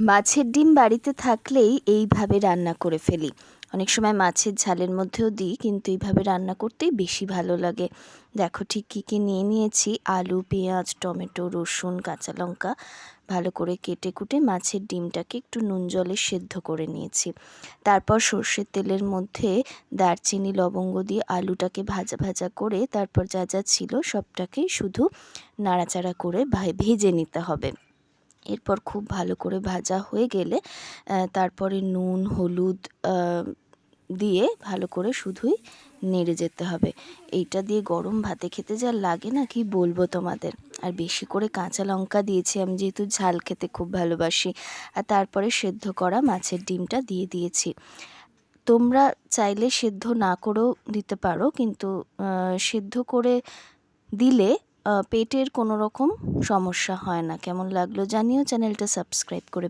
মাছের ডিম বাড়িতে থাকলেই এইভাবে রান্না করে ফেলি। অনেক সময় মাছের ঝালের মধ্যেও দিই, কিন্তু এইভাবে রান্না করতেই বেশি ভালো লাগে। দেখো ঠিক কী কী নিয়ে নিয়েছি। আলু, পেঁয়াজ, টমেটো, রসুন, কাঁচা লঙ্কা, ভালো করে কেটে কুটে মাছের ডিমটাকে একটু নুন জলে সেদ্ধ করে নিয়েছি। তারপর সর্ষের তেলের মধ্যে দারচিনি, লবঙ্গ দিয়ে আলুটাকে ভাজা ভাজা করে তারপর যা যা ছিল সবটাকেই শুধু নাড়াচাড়া করে ভেজে নিতে হবে। এরপর খুব ভালো করে ভাজা হয়ে গেলে তারপরে নুন, হলুদ দিয়ে ভালো করে শুধুই নেড়ে যেতে হবে। এইটা দিয়ে গরম ভাতে খেতে যা লাগে না কি বলব তোমাদের। আর বেশি করে কাঁচা লঙ্কা দিয়েছি, আমি যেহেতু ঝাল খেতে খুব ভালোবাসি। আর তারপরে সেদ্ধ করা মাছের ডিমটা দিয়ে দিয়েছি। তোমরা চাইলে সেদ্ধ না করেও দিতে পারো, কিন্তু সেদ্ধ করে দিলে পেটের কোনো রকম সমস্যা হয় না। কেমন লাগল জানিও চ্যানেলটা সাবস্ক্রাইব করে